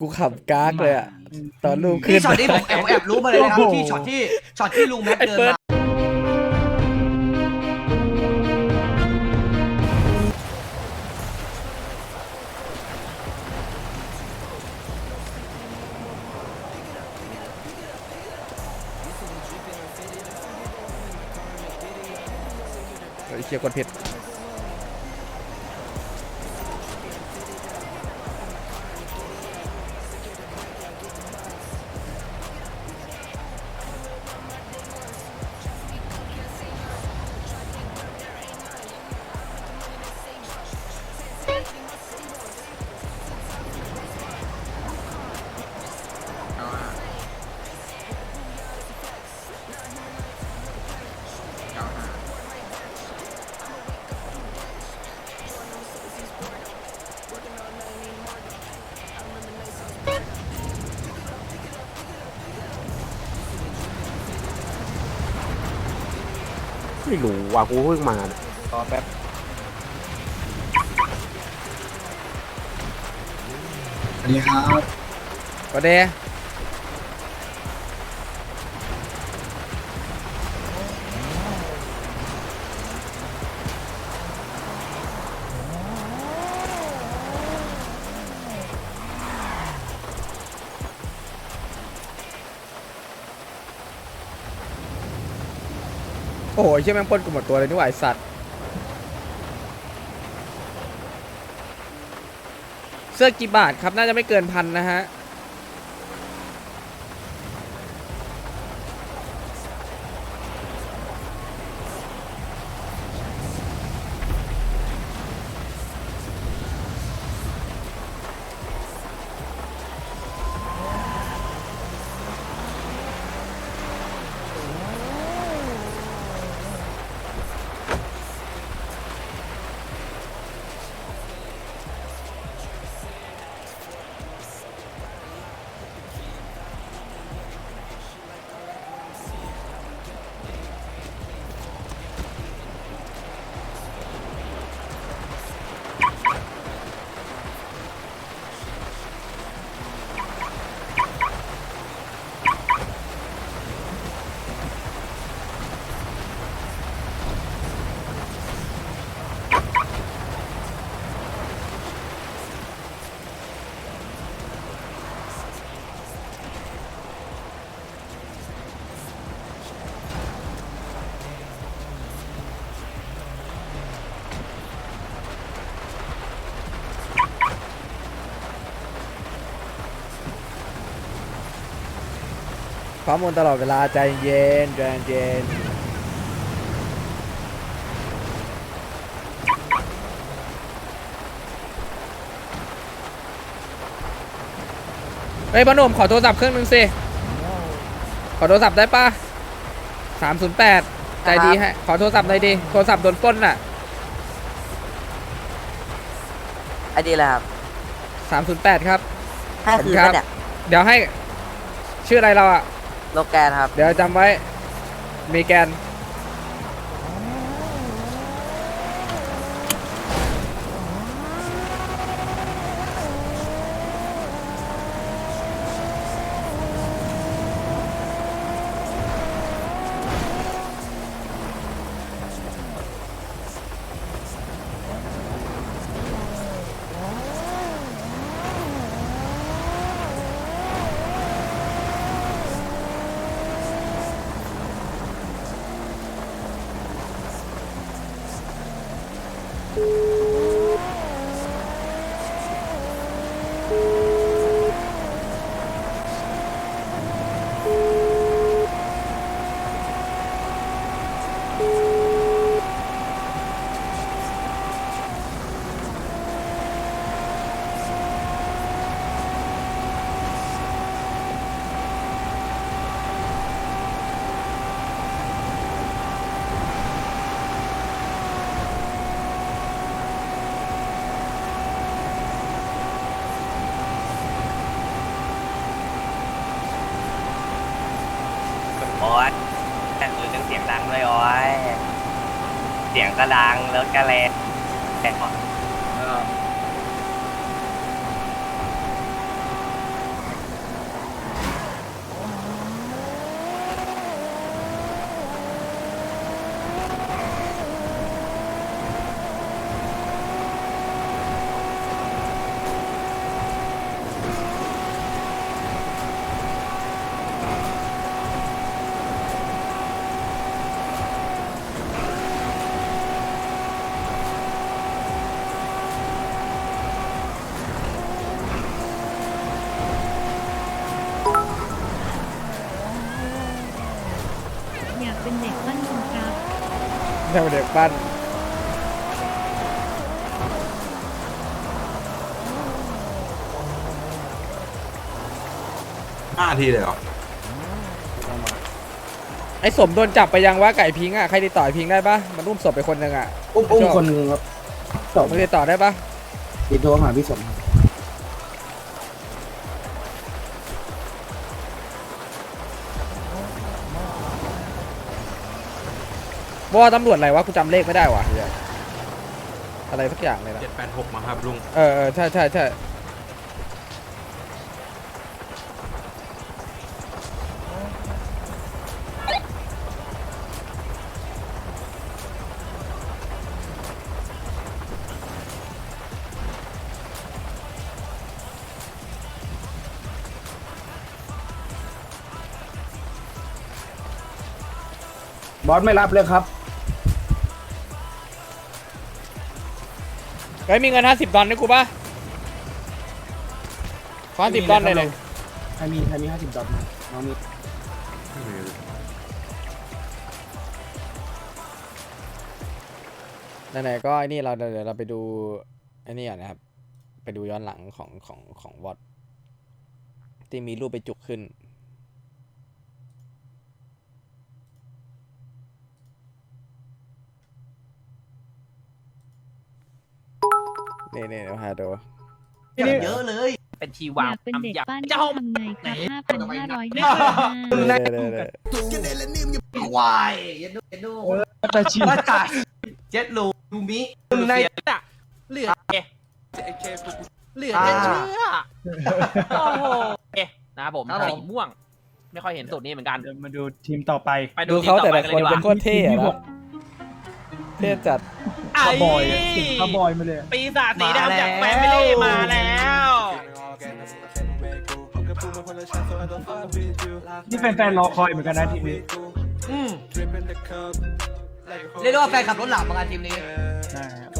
กูขับกากเลยอะตอนลูกขึ้พี่น ช็อตที่ผมแอบแอบรู้มาเลยนะครับโอ้โห ที่ช็อตที่ช็อตที่ลุงแม็กไอ้เดินเฟิร์ส มาเฮ้ยเชียร์กดผิด ไม่รู้ว่ากูเพิ่งมาเนี่ยรอแป๊บสวัสดีครับก็เด โอ้โหเชี่ยแม่งปล้นกูหมดตัวเลยนี่หว่าไอสัตว์ เสื้อกี่บาทครับ น่าจะไม่เกินพันนะฮะ ข้อมูลตลอดเวลาใจเย็นใจเย็นเฮ้ยพ่อหนุ่มขอโทรศัพท์เครื่องนึงสิขอโทรศัพท์ได้ปะสามศูนย์แปดใจดีให้ขอโทรศัพท์หน่อยดิโทรศัพท์โดนปล้นน่ะไอดีเลยครับสามศูนย์แปดครับให้คืนครับปะเนี่ย เดี๋ยวให้ ชื่ออะไรเราอะ โลแกนครับ เดี๋ยวจำไว้ มีแกน สียงก็ดังแล้วก็แรงแต่ ทำเด็กปั้นห้าทีเลยเหรอไอ้สมโดนจับไปยังวะไก่พิงค์อะใครติดต่อไอ้พิงค์ได้ปะมันอุ้มศพไปคนหนึ่งอะอุ้มอุ้มคนหนึงครับสองมึงติดต่อได้ปะติดโทรหาพี่สมครับ ว่าตำรวจอะไรวะกูจำเลขไม่ได้วะเหี้ยอะไรสักอย่างเลยนะ เจ็ดแปดหกมาครับลุงเออเออใช่ใช่ใช่บอสไม่รับเลยครับ เฮ้ยมีเงินห้าสิบดอลให้กูปะขอห้าสิบดอลเลยเลยใครมีใครมีห้าสิบดอลน้องมีไหนๆก็ไอ้นี่เราเดี๋ยวเราไปดูไอ้นี่ก่อนนะครับ ไปดูย้อนหลังของของของวอตที่มีรูปไปจุกขึ้น นี่นี่เดี๋ยวหาดูอย่างเยอะเลย เป็นทีอวางยากเป็นเด็กทำยาปั้นเจ้าห้องทำไงครับ 5,555เดี๋ยวเดี๋ยวเดี๋ยววายเย็นดูเย็นดูป้าจ่ายเจ็ดลูดูมิหนึ่งในอะเหลือเอเหลือจะเชื่อโอ้โหเอะนะครับผม สีม่วง ไม่ค่อยเห็นสูตรนี้เหมือนกัน เดี๋ยวมาดูทีมต่อไป ไปดูทีมเขาต่แต่อไปละกันคนเลยดีกเป็นว่าโคตรเท่อะนะเท่จัด ไอ้คาร์บอยอะถึงคาร์บอยมาเลยปีศาจสีดำจากแฟมิลี่มาแล้ว นี่แฟนๆรอคอยเหมือนกันนะทีมนี้อืมเรียกได้ว่าแฟนขับรถหลับมางานทีมนี้ ใช่ครับ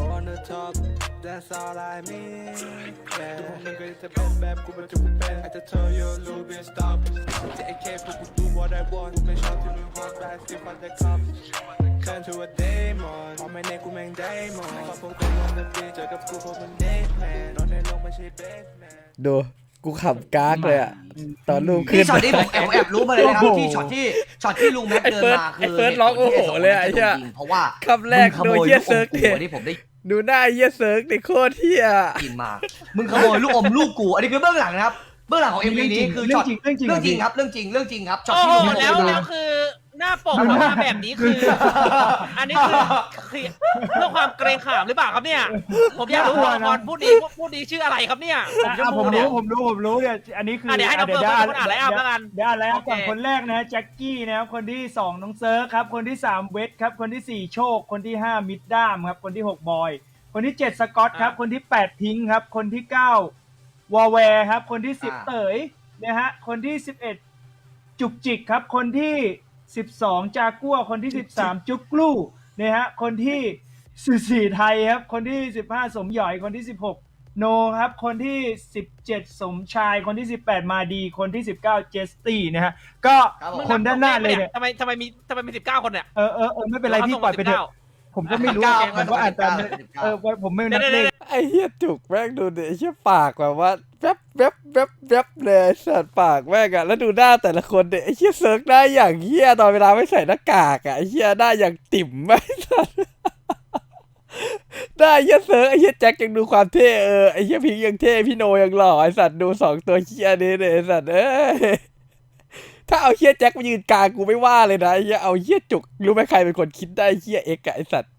ดูกูขับกากเลยอะตอนรูปขึ้ที่นช็อตนี้ผมแอบผมแอบรู้มาเลยนะครับโอ้โหที่ช็อตที่ช็อตที่ลุงแม็กไอ้เดินเฟิร์สมาไอ้คือเฟิร์สร้องโอ้โหเลยอะไอ้เหี้ยจริงเพราะว่าคำแรกมึงขโดโมยยเฮียลูกอเซิมร์กกูเนี่ยอันนี้ผมได้ดูหน้าไอ้เฮียเซิร์กดิโคตรเฮียยินมา มึงขโมยลูกอมลูกกู อันนี้คือเบื้องหลังนะครับ เบื้องหลังของเอ็มวีนี้คือเรื่ช็อองตจริงเรื่องจริงเรื่องจริงเหครับ เรื่องจริง เรื่องจริงครับช็อตโอ้ที่โหลุงแล้วดูแล้วคือ หน้าปกออกมาแบบนี้คือ อันนี้คือคือเพื่อความเกรงขามหรือเปล่าครับเนี่ย ผมอยากรู้ตัวละครผู้นี้ผู้นี้ชื่ออะไรครับเนี่ยผมชอะมผพูมเนี่รู้ย ผมรู้ผมรู้เนี่ยอันนี้คืออะเดี๋ยวให้น้องเฟิร์สเป็นคนอ่านไลน์อัพแล้วกันเดี๋ยวอ่านไลน์อัพก่อนโอเค คนแรกนะแจ็คกี้นะครับคนที่สองน้องเซิร์ฟครับ คนที่สามเวทครับ คนที่สี่โชค คนที่ห้ามิดด้ามครับ คนที่หกบอย คนที่เจ็ดสกอตครับ คนที่แปดพิงค์ครับ คนที่เก้าวอลแวร์ครับ คนที่สิบเต๋ยนะฮะคนที่สิบเอ็ดจุกจิกครับ คนที่ สิบสองจากัวคนที่สิบสามจุกกลูนะฮะคนที่สิบสี่ไทยครับ คนที่สิบห้าสมหยอยคนที่สิบหกโนครับ คนที่ 17 สมชายคนที่ 18 มาดี คนที่ 19 เจสตี้นะฮะก็ครับผม คนด้านหน้าเลยเนี่ยทำไมทำไมมีทำไมมีสิบเก้าคนเนี่ย เออเออเออไม่เป็นไรพี่ปล่อยไปเถอะ ผมก็ไม่รู้19ผมก็อ่านตามเลย19เออผมไม่นับเลขไอ้เฮียจุกแม่งดูดิไอ้เฮียปากแบบว่าแวบแวบแวบแวบเลยไอ้สัตว์ปากแม่งอะแล้วดูหน้าแต่ละคนเด็ไอ้เฮียเซิร์กได้อย่างเฮียตอนเวลาไม่ใส่หน้ากากอะไอ้เฮียได้อย่างติ่มไอ้สัตว์ได้เฮียเซิร์กไอ้เฮียแจ็คยังดูความเท่เออไอ้เฮียพิงค์ยังเท่พี่โนยังหล่อไอ้สัตว์ดูสองตัวเฮียนี้เลยไอ้สัตว์เอ้ย ถ้าเอาเฮียแจ็คมายืนกลางกูไม่ว่าเลยนะไอ้เฮียเอาเฮียจุกรู้ไหมใครเป็นคนคิดได้เฮียเอ็กซ์อะไอ้สัตว์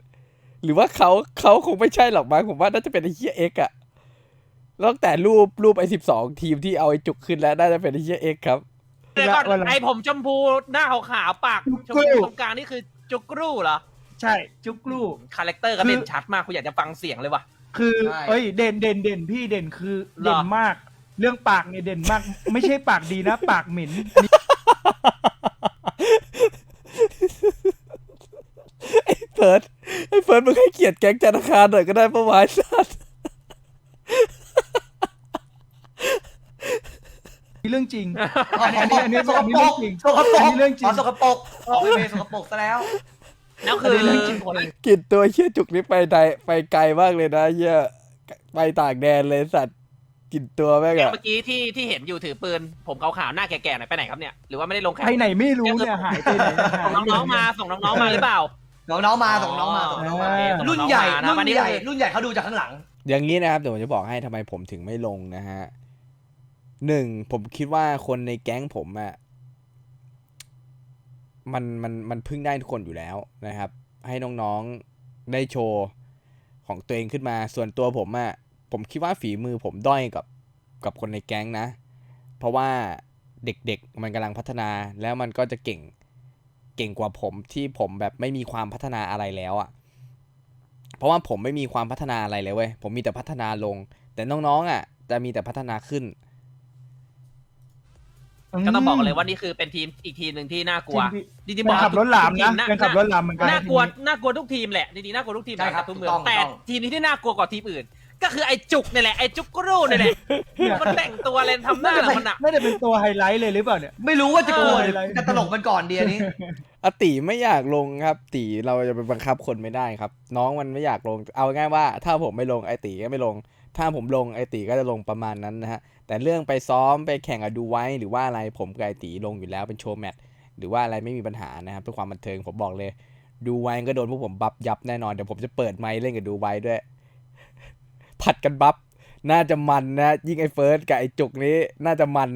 หรือว่าเขาเขาคงไม่ใช่หรอกมั้งผมว่าน่าจะเป็นไอ้เฮียเอ็กอะตั้งแต่รูปรูปไอ้สิบสองทีมที่เอาไอ้จุกขึ้นแล้วน่าจะเป็นไอ้เฮียเอ็กครับเดี๋ยวก่อนไอผมชมพูหน้าขาวๆปากชมพูตรงกลางนี่คือจุกรูเหรอใช่จุกลูคาแรคเตอร์ก็เด่นชัดมากคุณอยากจะฟังเสียงเลยว่ะคือใช่เอ้ยเด่นเด่นเด่นพี่เด่นคือเหรอเด่นมาก เรื่องปากเนี่ยเด่นมาก ไม่ใช่ปากดีนะ ปากเหม็น ไอ้เฟิร์สไอ้เฟิร์สมึงให้เกียรติแก๊งธนาคารหน่อยก็ได้ปะวะไอ้สัสนี่เรื่องจริง อันนี้อันนี้อันนี้สกอันนี้ปรเรื่อกงจริงสกปรอันกนี้เรื่องจริงอ๋อสกปรกออกไปเวสกปรกซะแล้วแล้วคือกลินตัวเชี่ยจุกนี้ไปไกลไปไกลมากเลยนะเชี่ยไปต่างแดนเลยสัตว์ กลินตัวแม่งอะเมื่อกี้ที่ที่เห็นอยู่ถือปืน ผมขาวๆหน้าแก่ๆหน่อยไปไหนครับเนี่ยหรือว่าไม่ได้ลงแข่งไปไหนไม่รู้เนี่ยหายไปไหนเนี่ยหายส่งน้องๆมาส่งน้องๆมาหรือเปล่าส่งน้องมาส่งน้องมาส่งน้องมา เออ รุ่นใหญ่ส่งน้องมานะวัรุ่นนนี้ใหญ่รุ่นใหญ่เขาดูจากข้างหลัง อย่างนี้นะครับเดี๋ยวผมจะบอกให้ทำไมผมถึงไม่ลงนะฮะหนึ่งผมคิดว่าคนในแก๊งผมอะมันมันมันพึ่งได้ทุกคนอยู่แล้วนะครับ ให้น้องๆได้โชว์ของตัวเองขึ้นมา ส่วนตัวผมอะ ผมคิดว่าฝีมือผมด้อยกับกับคนในแก๊งนะ เพราะว่าเด็กๆมันกำลังพัฒนาแล้วมันก็จะเก่งเก่งกว่าผมที่ผมแบบไม่มีความพัฒนาอะไรแล้วอะเพราะว่าผมไม่มีความพัฒนาอะไรเลยเว้ยผมมีแต่พัฒนาลง แต่น้องๆอะ จะมีแต่พัฒนาขึ้น ก็ต้องบอกกันเลยว่านี่คือเป็นทีมอีกทีมหนึ่งที่น่ากลัวจริงๆเป็บอนกขับรถหลามนะทุกทีเป็นขับรถหลามเหมือนกันน่ากลัวน่ากลัวทุกทีมแหละจริงๆน่ากลัวทุกทีมใช่ครับทุกเมืองถูกต้องแต่ถูกต้องทีมนี้ที่น่ากลัวกว่าทีมอื่น ก็คือไอ้จุกนี่แหละไอ้จุกกรูนี่แหละมันแต่งตัวเลยทำหน้ามันอะ น่าจะเป็นตัวไฮไลท์เลยหรือเปล่าเนี่ย ไม่รู้ว่าจะกลัวเออหรือจะตลกมันก่อนเดียวนี้อติไม่อยากลงครับ ตีเราจะไปบังคับคนไม่ได้ครับ น้องมันไม่อยากลง เอาง่ายว่า ถ้าผมไม่ลงไอตีก็ไม่ลง ถ้าผมลงไอตีก็จะลงประมาณนั้นนะฮะ แต่เรื่องไปซ้อมไปแข่งอะดูไว้ หรือว่าอะไรผมกับไอตีลงอยู่แล้วเป็นโชว์แมตช์หรือว่าอะไรไม่มีปัญหานะครับเพื่อความบันเทิงผมบอกเลย ดูไว้ก็โดนพวกผมบัฟยับแน่นอนเดี๋ยวผมจะเปิดไมค์เล่นกับดูไว้ด้วย ผัดกันบัฟน่าจะมันนะยิ่งไอเฟิร์สกับไอจุกนี้ น่าจะมัน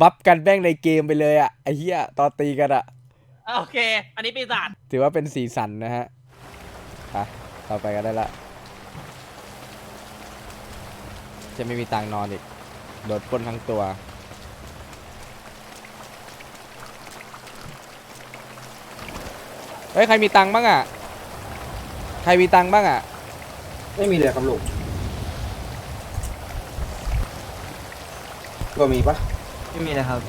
บัฟกันแบ่งในเกมไปเลยอะไอเหี้ยตอนตีกันอะโอเค อันนี้ปีศาจถือว่าเป็นสีสันนะฮะไปต่อไปกันได้ละ จะไม่มีตังค์นอนอีก โดดปล้นทั้งตัว เฮ้ย ใครมีตังค์บ้างอะ ใครมีตังค์บ้างอะ ไม่มีเลยครับลู กก็มีปะไม่มีนะครับ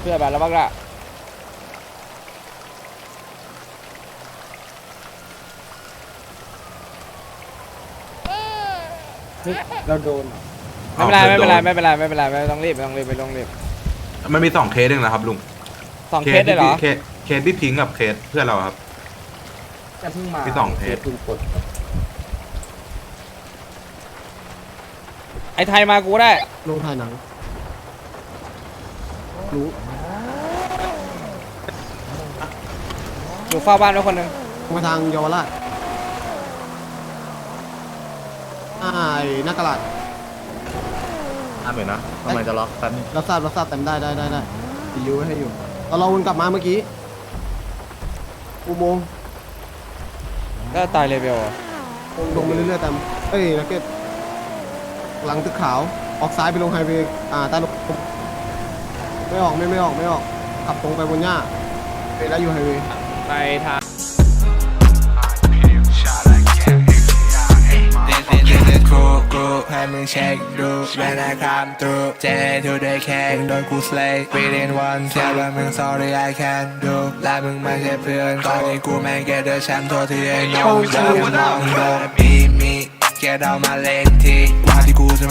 เพื่อแบบแล้วบ้างละเฮ้ยเราโดนเหรอไม่เป็นไรไม่เป็นไรไม่เป็นไรไม่เป็นไรไม่ต้องรีบไม่ต้องรีบไม่ต้องรีบมันมีสองเคสเองนะครับลุงสองเคสได้เหรอเคสเคสที่พิงกับเคสเพื่อนเราครับ จะเพิ่งมามีสองเทปเพิ่งกดไอไทยมากูได้ลงถ่ายหนัง รู้อยู่เฝ้าบ้านไว้คนหนึ่งมาทางเยาวราชอ่าไอ้หน้ากระดาษทำเหมือนนะทำไมจะล็อกแป๊บนึงรับทราบรับทราบเต็มได้ได้ได้ได้ตียูไว้ให้อยู่เราเราวนกลับมาเมื่อกี้อุโมงค์ก็ตายเลเวลอะลงไปเรื่อยๆตามเอ้ยนักเก็ตหลังตึกขาวออกซ้ายไปลงไฮเวย์อ่าใต้ลง ไม่ออกไม่ไม่ออกไม่ออก ขับตรงไปบนหญ้าไปแล้วอยู่ไฮเวย์ไปทางให้มึงเช็คดูเวลาคำตูเจทูได้แข่งโดนกูสเลย์ within one เทียบว่ามึง sorry I can do และมึงไม่ใช่เพื่อนตอนนี้กูแม่ง get the champ ตัวที่ไอ้น้องเดินมองโดนมีมี get out มาเล่นทีกว่าที่กูจะ